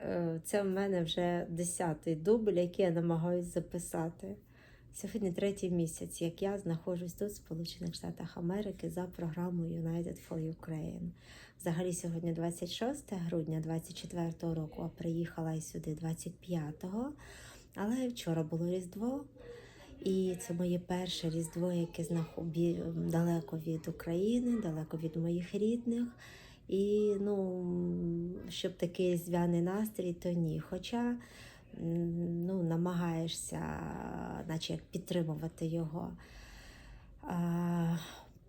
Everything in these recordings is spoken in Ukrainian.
Е, Це в мене вже десятий дубль, який я намагаюся записати. Сьогодні третій місяць, як я знаходжусь тут, в Сполучених Штатах Америки, за програмою United for Ukraine. Взагалі сьогодні 26 грудня 24-го року, а приїхала я сюди 25-го. Але вчора було Різдво, і це моє перше Різдво, яке знаході далеко від України, далеко від моїх рідних. І ну, щоб такий зв'яний настрій, то ні. Хоча ну, намагаєшся, наче як підтримувати його.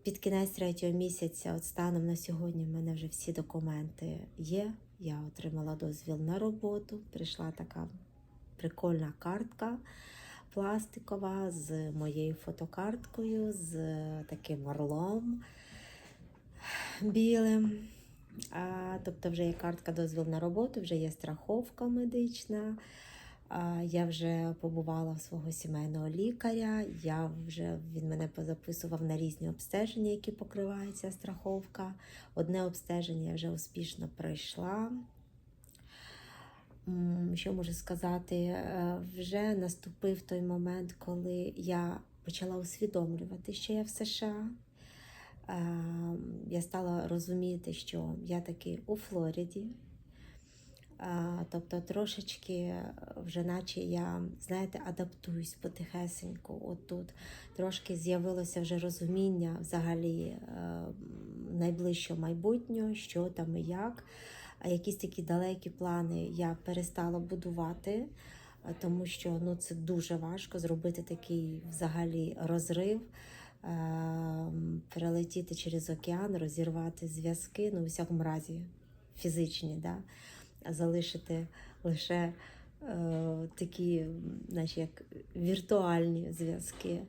Під кінець третього місяця, от станом на сьогодні, в мене вже всі документи є. Я отримала дозвіл на роботу. Прийшла така прикольна картка пластикова з моєю фотокарткою, з таким орлом білим. А, тобто вже є картка дозвіл на роботу, вже є страховка медична. А, я вже побувала в свого сімейного лікаря. Я вже він мене позаписував на різні обстеження, які покривається страховка. Одне обстеження я вже успішно пройшла. Що можу сказати? Е, Вже наступив той момент, коли я почала усвідомлювати, що я в США. Я стала розуміти, що я таки у Флориді. Тобто трошечки вже наче я, знаєте, адаптуюсь потихесеньку. От тут трошки з'явилося вже розуміння взагалі е, найближчого майбутнього, що там і як. А якісь такі далекі плани я перестала будувати, е, тому що ну, це дуже важко зробити такий взагалі розрив, е, перелетіти через океан, розірвати зв'язки, ну, у всякому разі, фізичні, да? залишити лише е, такі, наче як віртуальні зв'язки.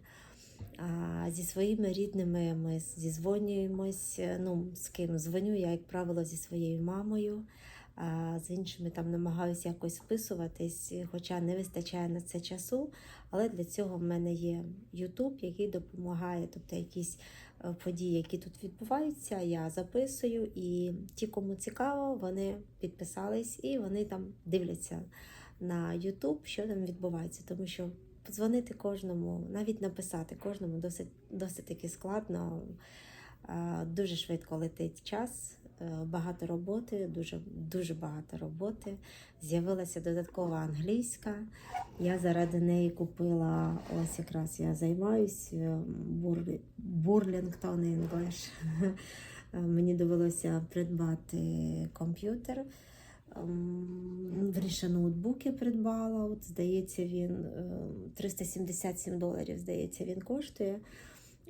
А зі своїми рідними ми зізвонюємось. е, Ну, з ким дзвоню, я, як правило, зі своєю мамою. З іншими там намагаюся якось вписуватись, хоча не вистачає на це часу. Але для цього в мене є YouTube, який допомагає, тобто якісь е, події, які тут відбуваються, я записую. І ті, кому цікаво, вони підписались і вони там дивляться на YouTube, що там відбувається, тому що подзвонити кожному, навіть написати кожному досить, досить таки складно. Е, Дуже швидко летить час, багато роботи, дуже, дуже багато роботи. З'явилася додаткова англійська. Я заради неї купила, ось якраз я займаюся Бурлінгтон English. Е, Мені довелося придбати комп'ютер. Ем, Вірніше ноутбук я придбала. От, здається, він е, 377 доларів, здається, він коштує.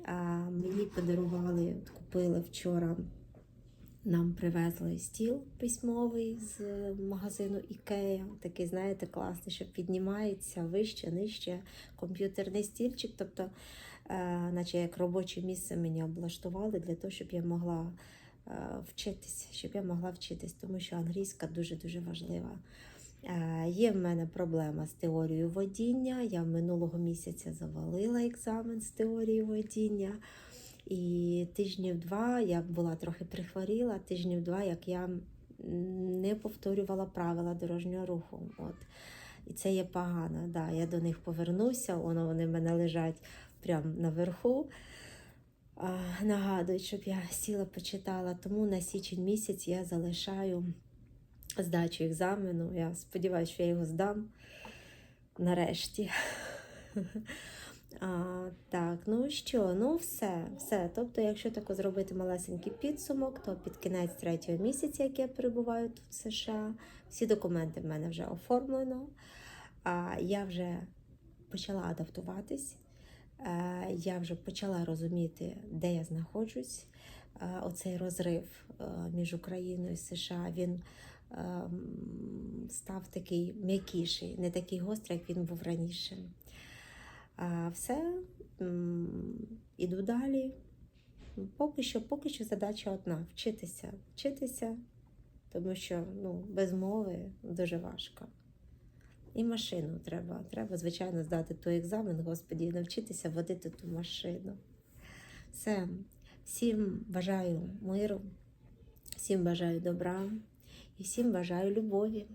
А мені подарували, купили вчора. Нам привезли стіл письмовий з магазину Ікея. Такий, знаєте, класний, що піднімається вище, нижче комп'ютерний стільчик. Тобто, е, наче як робоче місце мені облаштували для того, щоб я могла е, вчитись, щоб я могла вчитись, тому що англійська дуже-дуже важлива. Е, Є в мене проблема з теорією водіння. Я минулого місяця завалила екзамен з теорії водіння. І тижнів два я була трохи прихворіла, тижнів два, як я не повторювала правила дорожнього руху. От. І це є погано. Да, я до них повернуся, воно вони в мене лежать прямо наверху. А, нагадують, щоб я сіла, почитала. Тому на січень місяць я залишаю здачу екзамену. Я сподіваюся, що я його здам нарешті. А, так, ну що, ну все, все. Тобто, якщо тако зробити малесенький підсумок, то під кінець третього місяця, як я перебуваю тут в США, всі документи в мене вже оформлено. А я вже почала адаптуватись, е, я вже почала розуміти, де я знаходжусь. Е, Оцей розрив е, між Україною і США він ем, став такий м'якіший, не такий гострий, як він був раніше. А все, іду далі. Поки що, поки що задача одна вчитися, вчитися, тому що ну, без мови дуже важко. І машину треба. Треба, звичайно, здати той екзамен, Господі, і навчитися водити ту машину. Все. Всім бажаю миру, всім бажаю добра і всім бажаю любові.